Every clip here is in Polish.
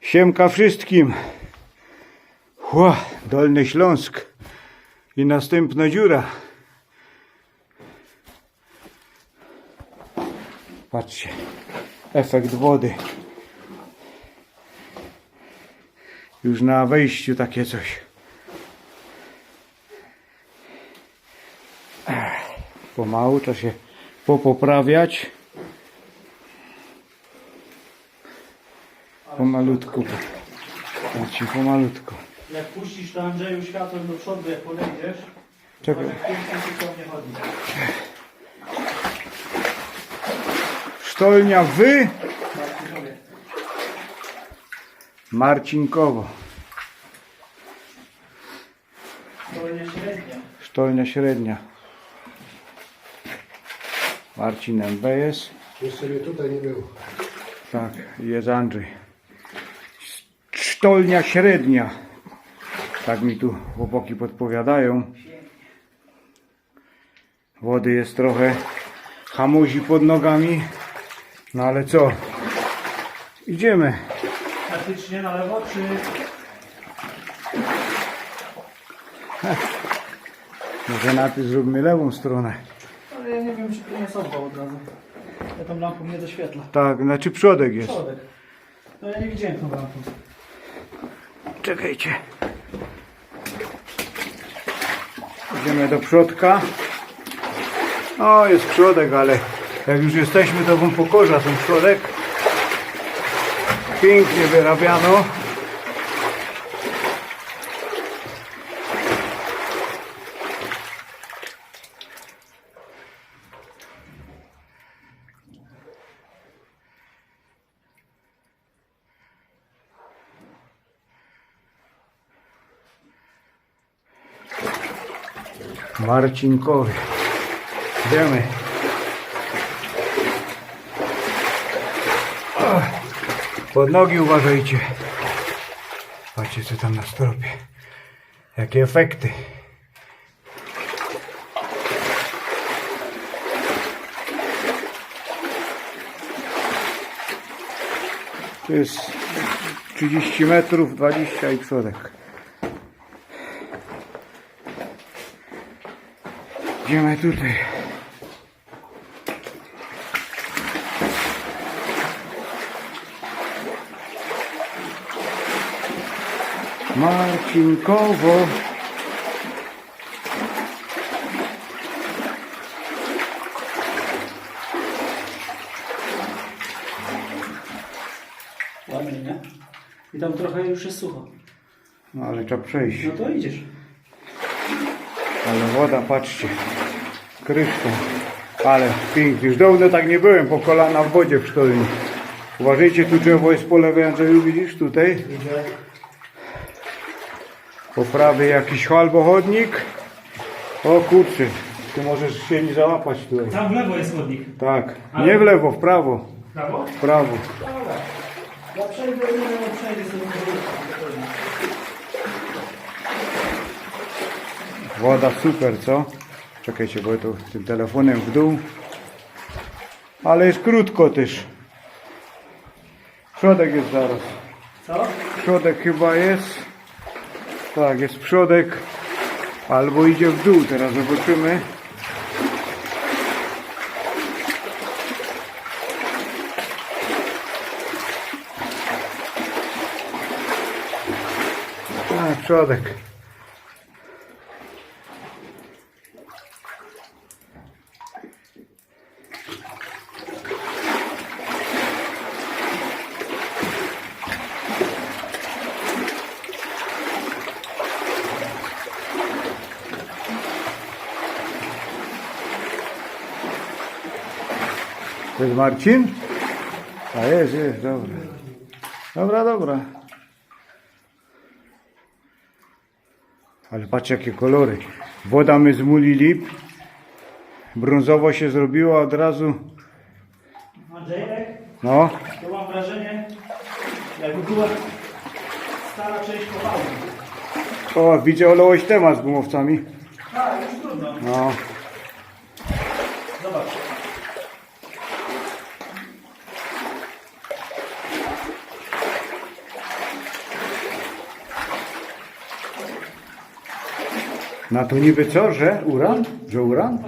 Siemka wszystkim. Ła, Dolny Śląsk. I następna dziura. Patrzcie. Efekt wody. Już na wejściu takie coś. Pomału trzeba się popoprawiać. Pomalutku. Znaczy pomalutku. Jak puścisz to Andrzeju światłem do przodu, jak podejdziesz, Czekaj. to pięknie cudownie chodzi. Sztolnia wy Tak, mówię. Marcinkowo. To będzie średnia. Sztolnia średnia. Marcin MBS. Jeszcze mnie tutaj nie było. Tak, jest Andrzej. Sztolnia średnia. Tak mi tu chłopaki podpowiadają. Wody jest trochę hamuzi pod nogami. No ale co? Idziemy. Faktycznie na lewo, czy... Może najpierw zróbmy lewą stronę. Ale ja nie wiem, czy to nie są od razu. Ja tą lampą nie doświetla. Tak, znaczy przodek jest. Przodek. No ja nie widziałem tą lampą. Czekajcie. Idziemy do przodka. O, jest przodek, ale jak już jesteśmy, to wam pokorza ten przodek. Pięknie wyrabiano. Marcinkowy. Idziemy. Pod nogi uważajcie. Patrzcie co tam na stropie. Jakie efekty. To jest 30 metrów, 20 i przodek. Idziemy tutaj. Marcinkowo. Ładnie, nie? I tam trochę już jest sucho. No ale trzeba przejść. No to idziesz. Woda, patrzcie. Kryształ. Ale pięknie. Już dawno tak nie byłem po kolana w wodzie w sztolni. Uważajcie, tu drzewo jest po lewej Andrzeju, widzisz tutaj? Po prawej jakiś albo chodnik. O kurczę, tu możesz się nie załapać tutaj. Tam w lewo jest chodnik. Tak, nie w lewo, w prawo. Prawo? W prawo. Dobra. Ja przejdę, nie przejdę sobie Woda super, co? Czekajcie, bo tu tym telefonem w dół. Ale jest krótko też. Przodek jest zaraz. Co? Przodek chyba jest. Tak, jest przodek. Albo idzie w dół, teraz zobaczymy. A, przodek. Jest Marcin? A jest, jest, dobra. Dobra, dobra. Ale patrz jakie kolory. Woda my zmulili. Brązowo się zrobiło od razu. Andrzejek, No, to mam wrażenie, jakby była stara część kopalni. o, widziałeś temat z gumowcami. Tak, już trudno. No, Na to niby co, że uran? Że uran?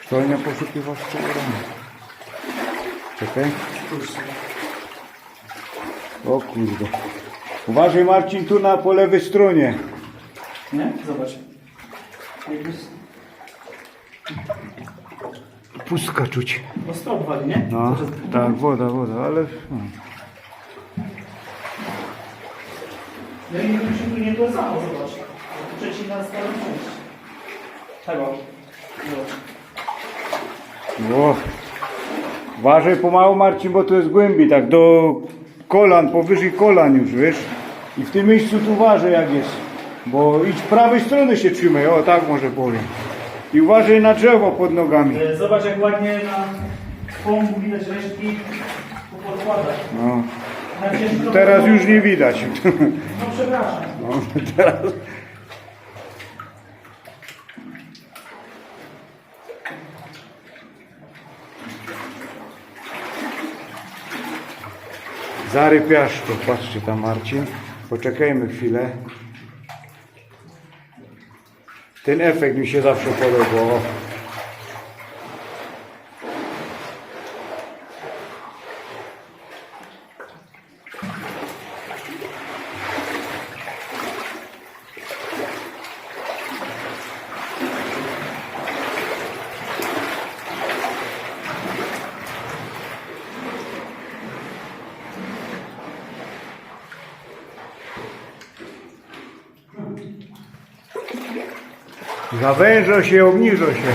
Sztolnia poszukiwawcza uranu. Czekaj. O kurde. Uważaj Marcin tu na po lewej stronie. Nie? Zobacz. Pustka czuć. No wali, nie? No, tak, woda, woda, ale... No. No i musimy tu nie było samo, Tego. Zobacz. O. Uważaj pomału Marcin, bo to jest głębiej, tak do kolan, powyżej kolan już, wiesz. I w tym miejscu tu uważaj jak jest. Bo idź prawej strony się trzymaj, o tak może powiem. I uważaj na drzewo pod nogami. E, Zobacz jak ładnie na pompu widać resztki po podkładach. No. Teraz już nie widać. No przepraszam. No, teraz... Zarypiasz to, patrzcie tam Marcin. Poczekajmy chwilę. Ten efekt mi się zawsze podobał. O. Zawęża się, obniża się.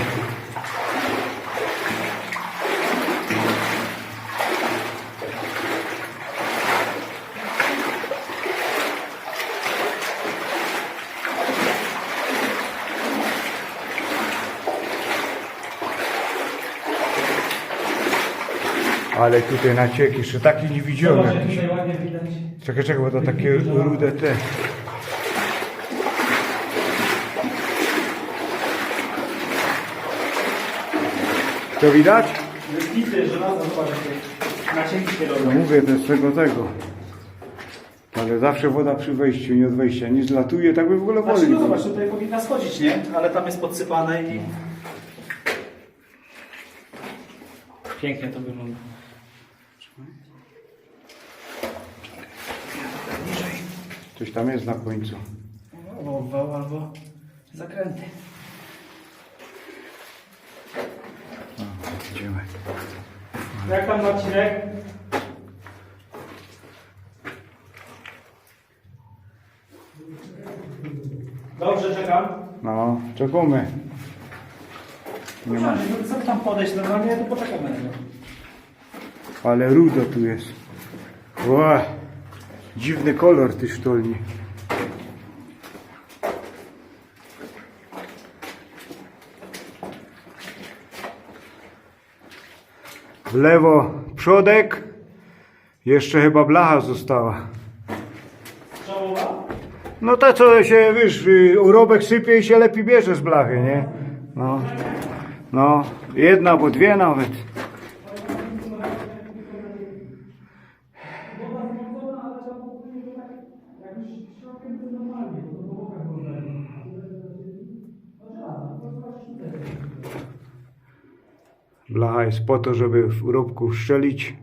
Ale tutaj nacieki, jeszcze taki nie widziałem. Czekaj, czekaj, bo to takie rude te. To widać? Bity, żelazo, zobacz jakie nacięki się No robią. mówię, to jest tego, tego. Ale zawsze woda przy wejściu, nie od wejścia. Nie zlatuje, tak by w ogóle Znaczy, wody no było. zobacz, tutaj powinna schodzić, nie? Ale tam jest podsypane i... Pięknie to wygląda. Coś tam jest na końcu. Albo wał, albo zakręty. Idziemy. Jak tam Marcinek? Dobrze, czekam. No, czekamy. Nie ma. Chcę tam podejść normalnie, to poczekamy. Ale rudo tu jest. Ła, dziwny kolor tej sztolni. W lewo przodek. Jeszcze chyba blacha została. No ta co się, wiesz, y, urobek sypie i się lepiej bierze z blachy, nie? No, no, jedna albo dwie nawet. Blacha jest po to, żeby w urobku wszczelić,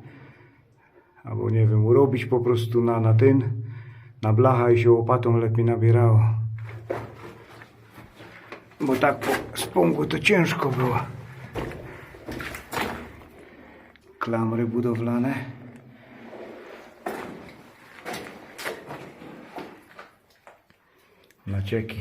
albo nie wiem, urobić po prostu na, na ten, na blacha i się łopatą lepiej nabierało. Bo tak po spągu to ciężko było. Klamry budowlane. Nacieki.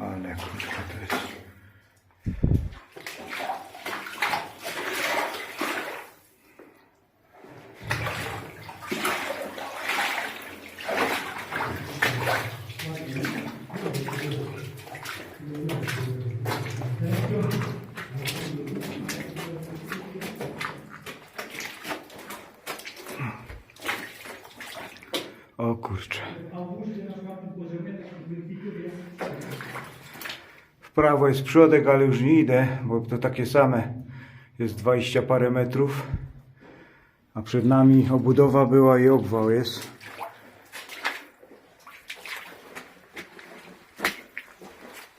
Ale kurczę to jest. O kurczę. W prawo jest przodek, ale już nie idę, bo to takie same. Jest 20 parę metrów. A przed nami obudowa była i obwał jest.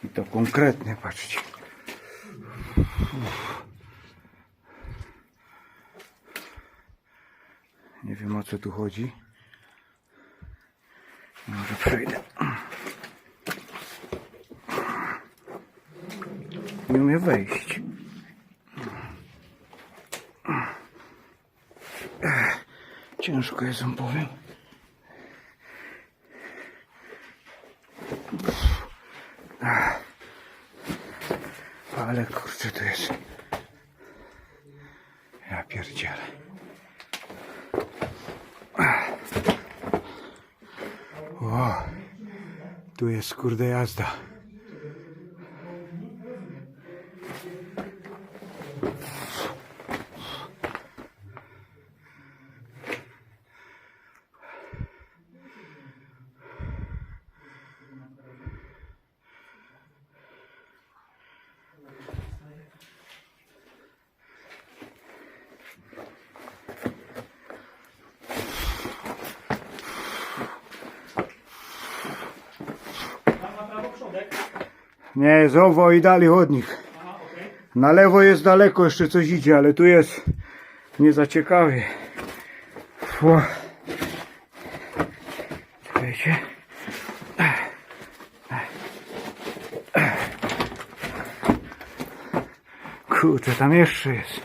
I to konkretnie, patrzcie. Nie wiem o co tu chodzi. Może przejdę. Nie umie wejść. Ciężko jest, wam powiem. Ale kurczę, to jest... Ja pierdzielę. O, tu jest kurde jazda. Nie, z owo i dalej chodnik. Na lewo jest daleko, jeszcze coś idzie, ale tu jest nie za ciekawie. Fu. Czekajcie. Tam jeszcze jest.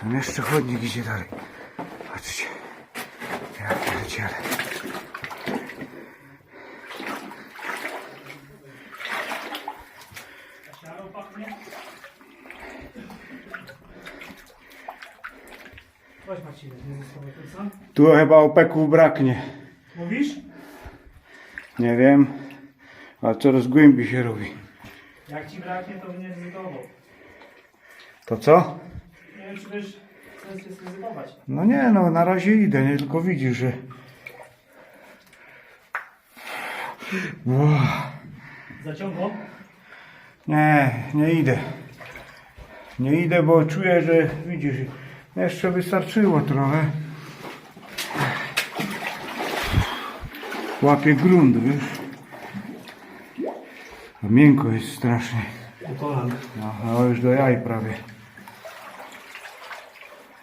Tam jeszcze chodnik idzie dalej. Patrzcie. Ja pierdzielę. Tu chyba opeków braknie. Mówisz? Nie wiem, a coraz głębiej się robi. Jak ci braknie, to nie ryzykował. To co? Nie wiem, czy wiesz, sens jest ryzykować. No nie no, na razie idę, nie tylko widzisz, że... Uff, Zaciągło? Nie, nie idę. Nie idę, bo czuję, że widzisz, jeszcze wystarczyło trochę. Łapie grunt, wiesz. A miękko jest strasznie. No, już do jaj prawie.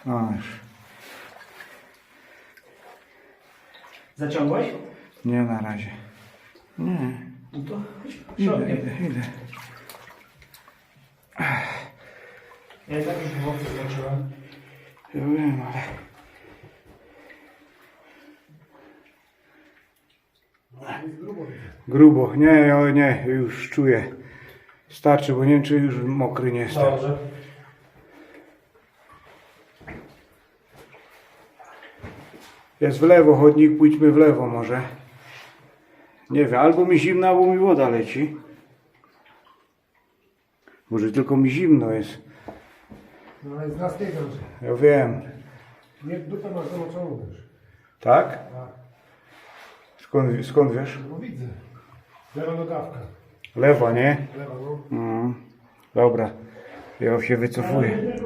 Już. Zaciągłeś? Nie na razie. Nie. No to Idę, idę, idę. Ja i tak już w zobaczyłem. Ja wiem, ale... Grubo. Nie, ja nie, już czuję. Starczy, bo nie wiem, czy już mokry nie jestem. Dobrze. Jest w lewo chodnik, pójdźmy w lewo może. Nie wiem, albo mi zimno, albo mi woda leci. Może tylko mi zimno jest. No ale z nas nie wiem, Ja wiem. nie dupę masz zamoczoną też. Tak? Tak. Skąd, skąd wiesz? No widzę. Lewa nogawka. Lewa, nie? Lewa, no. Mhm. Dobra. Ja się wycofuję.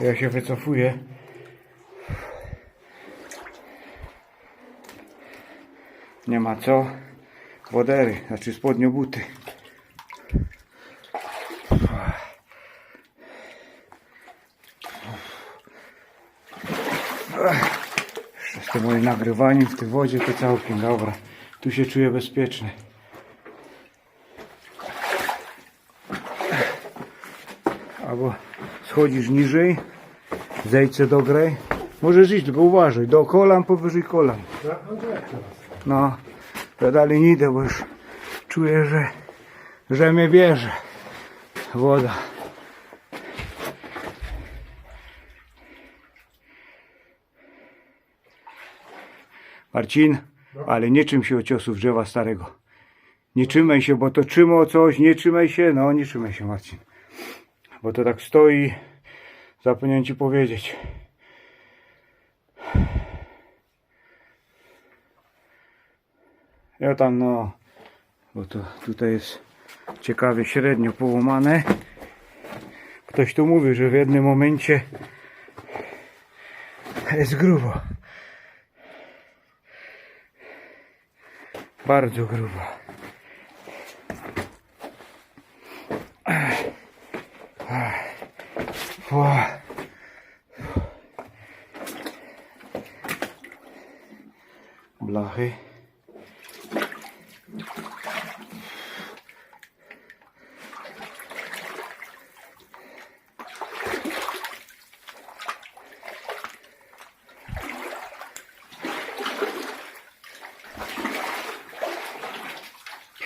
Ja się wycofuję. Nie ma co. Wodery, znaczy spodnio buty. Jeszcze z tym moim nagrywaniem w tej wodzie to całkiem dobra. Tu się czuję bezpieczny. albo schodzisz niżej, zejdźcie do grej. Możesz iść, tylko uważaj, do kolan, powyżej kolan. No, ja dalej nie idę, bo już czuję, że, że mnie bierze woda. Marcin, ale nie czym się o ciosów drzewa starego. Nie trzymaj się, bo to trzyma o coś, nie trzymaj się, no nie trzymaj się Marcin. Bo to tak stoi, zapomniałem ci powiedzieć. Ja tam no, bo to tutaj jest ciekawie średnio połamane. Kto Ktoś tu mówił, że w jednym momencie jest grubo. Bardzo grubo. Ech. Ech. Ło. Blachy.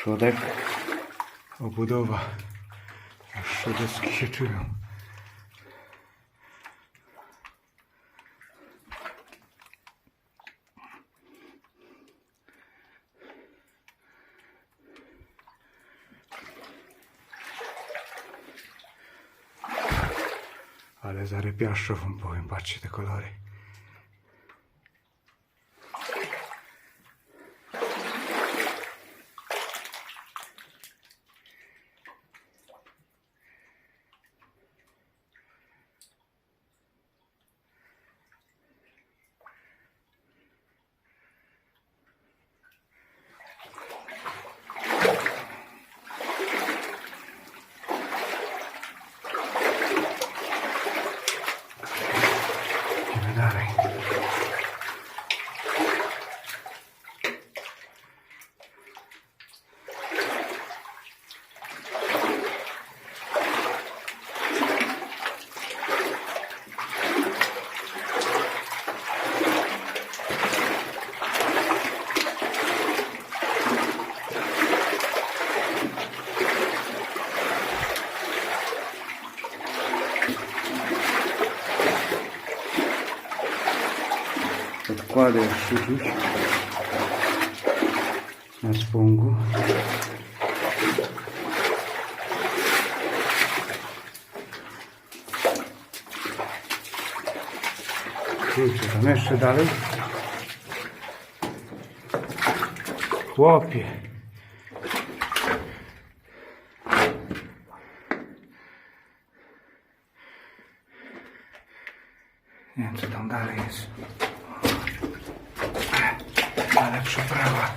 Przodek, obudowa. Się deski się czują. Ale zarypiaszczo wam powiem, patrzcie te kolory. Jeszcze rzuć na spągu. Kurczę, tam jeszcze dalej. Chłopie. Nie wiem, co tam dalej jest. Ale przeprawa.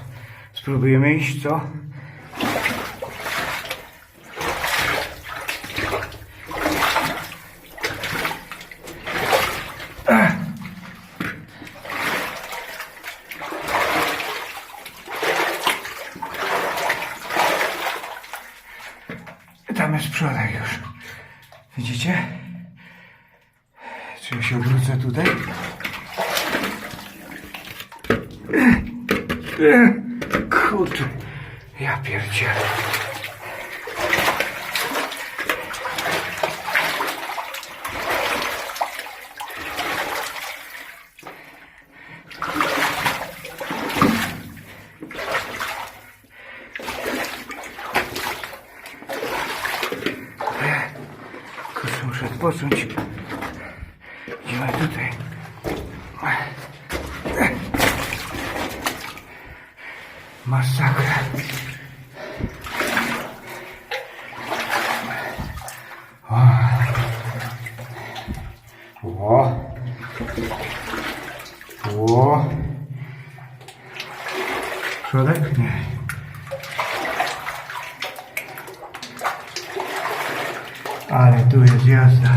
Spróbujemy iść, co? Tam jest przodek już. Widzicie? Czy ja się obrócę tutaj? E, Kurczę, ja pierdzielę. E, Kurczę, muszę odpocząć. Idziemy tutaj. Masakra. O. O. Środek? Nie. Ale tu jest jazda.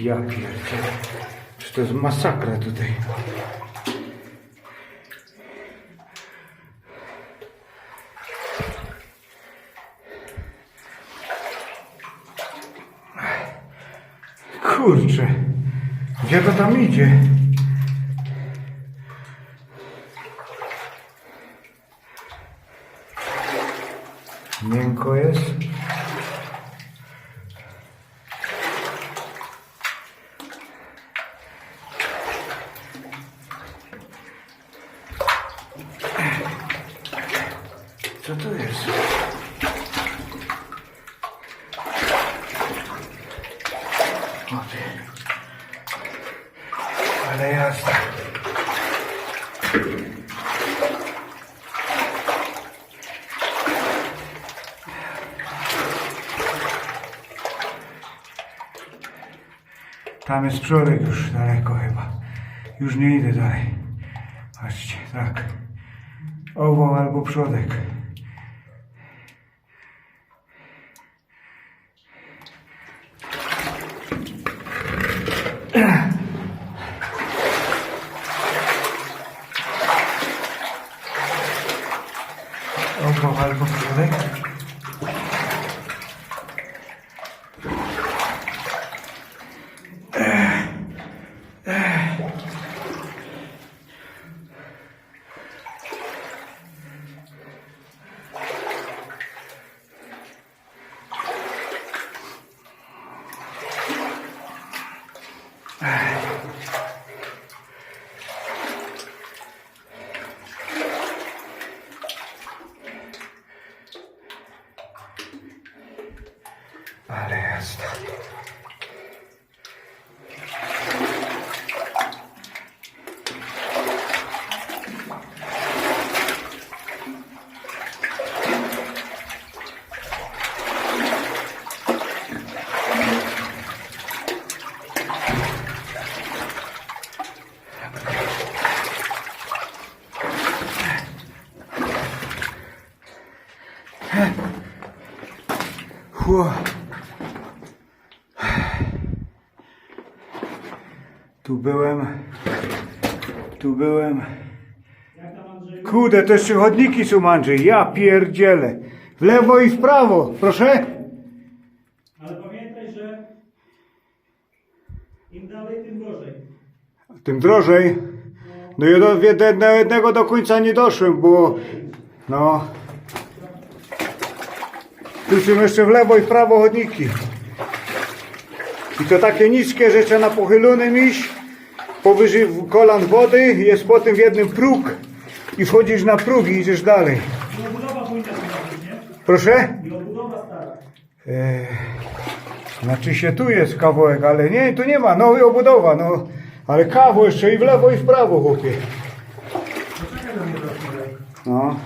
Ja pierdzielę. Czy to jest masakra tutaj? Kurczę. Gdzie to tam idzie? Miękko jest. Co to jest? O ty. Tam jest przodek już daleko chyba. Już nie idę dalej. Patrzcie, tak. Owoł albo przodek. Owoł albo przodek. Ale jest. Hu. Tu byłem. Tu byłem. Kurde, to jeszcze chodniki są, Andrzej. Ja pierdzielę. W lewo i w prawo. Proszę? Ale pamiętaj, że im dalej, tym gorzej. Tym drożej. No ja do jednego, jednego do końca nie doszłem, bo no. Tu są jeszcze w lewo i w prawo chodniki. I to takie niskie, że trzeba na pochylonym iść. Powyżej kolan wody jest potem w jednym próg i wchodzisz na próg i idziesz dalej. Proszę? I obudowa stara. Eee, znaczy się tu jest kawałek, ale nie, tu nie ma, no i obudowa, no. Ale kawał jeszcze i w lewo i w prawo, chłopie. No.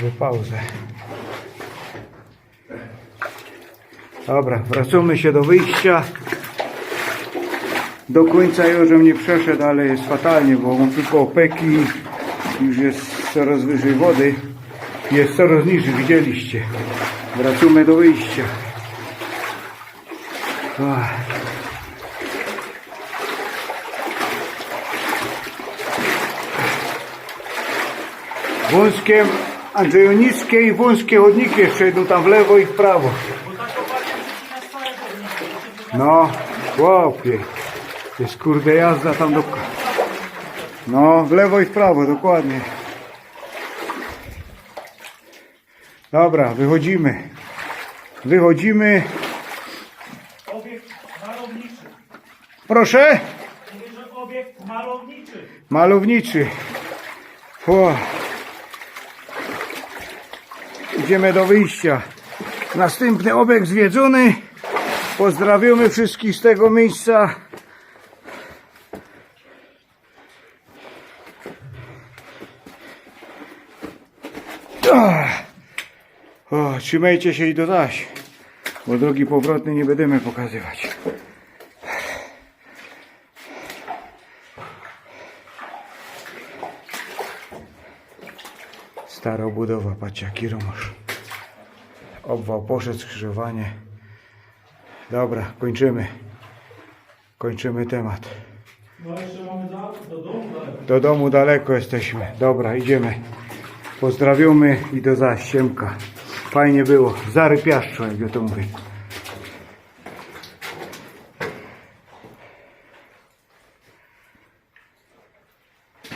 Robię pauzę. Dobra, wracamy się do wyjścia. Do końca bym nie przeszedł, ale jest fatalnie, bo mam tylko opeki. Już jest coraz wyżej wody. Jest coraz niżej, widzieliście. Wracamy do wyjścia. Ach. Wąskie, Andrzeju, niskie i wąskie chodniki jeszcze idą tam w lewo i w prawo. Tak No, chłopie. Jest kurde jazda tam do... No, w lewo i w prawo, dokładnie. Dobra, wychodzimy. Wychodzimy. Obiekt malowniczy. Proszę. Mówię, że obiekt malowniczy. Malowniczy. O. Idziemy do wyjścia. Następny obiekt zwiedzony. Pozdrawiamy wszystkich z tego miejsca. Ach. O, trzymajcie się i do zaś, bo drogi powrotnej nie będziemy pokazywać. Stara budowa, patrz jaki romasz. Obwał poszedł, skrzyżowanie. Dobra, kończymy. Kończymy temat. No jeszcze mamy do, do domu daleko. Do domu daleko jesteśmy. Dobra, idziemy. Pozdrawiamy i do zaś, siemka. Fajnie było. Zary piaszczo, jak ja to mówię.